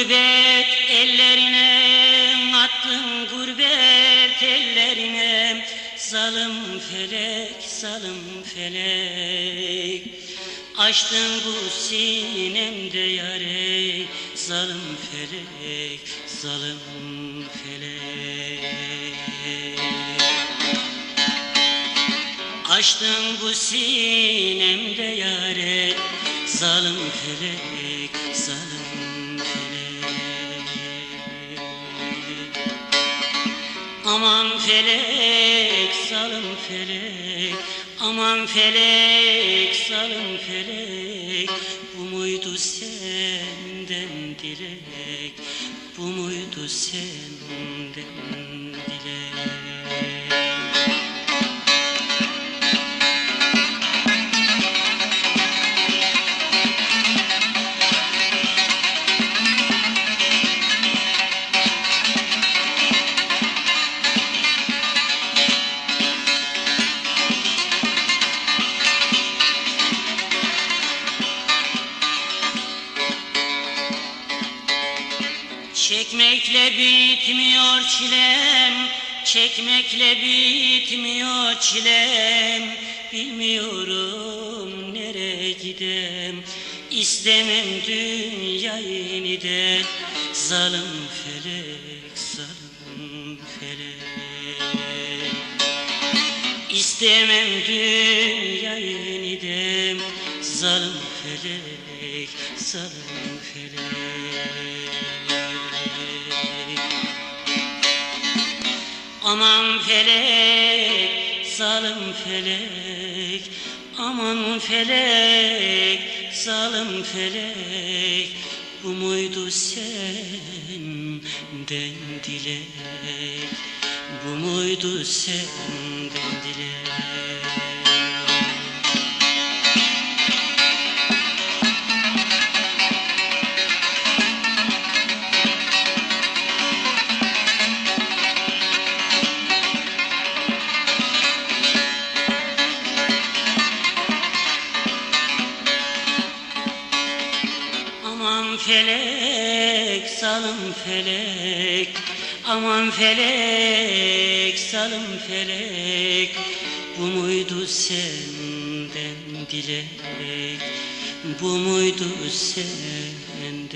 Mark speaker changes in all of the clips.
Speaker 1: Gurbet ellerine attım gurbet ellerine. Zalım felek zalım felek. Açtın bu sinemde yare. Zalım felek zalım felek. Açtın bu sinemde yare. Zalım felek felek, zalim felek Aman felek, zalim felek. Bu muydu senden dilek Bu muydu senden dilek Çekmekle bitmiyor çilem, çekmekle bitmiyor çilem. Bilmiyorum nereye gidem, istemem dünya yeniden. Zalim felek, zalim felek. İstemem dünya yeniden, zalim felek, zalim felek. Aman felek, zalim felek. Aman felek, zalim felek. Bu muydu senden dilek. Bu muydu senden dilek felek, zalim felek. Aman felek, zalim felek. Bu muydu senden dilek? Bu muydu senden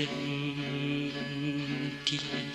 Speaker 1: dilek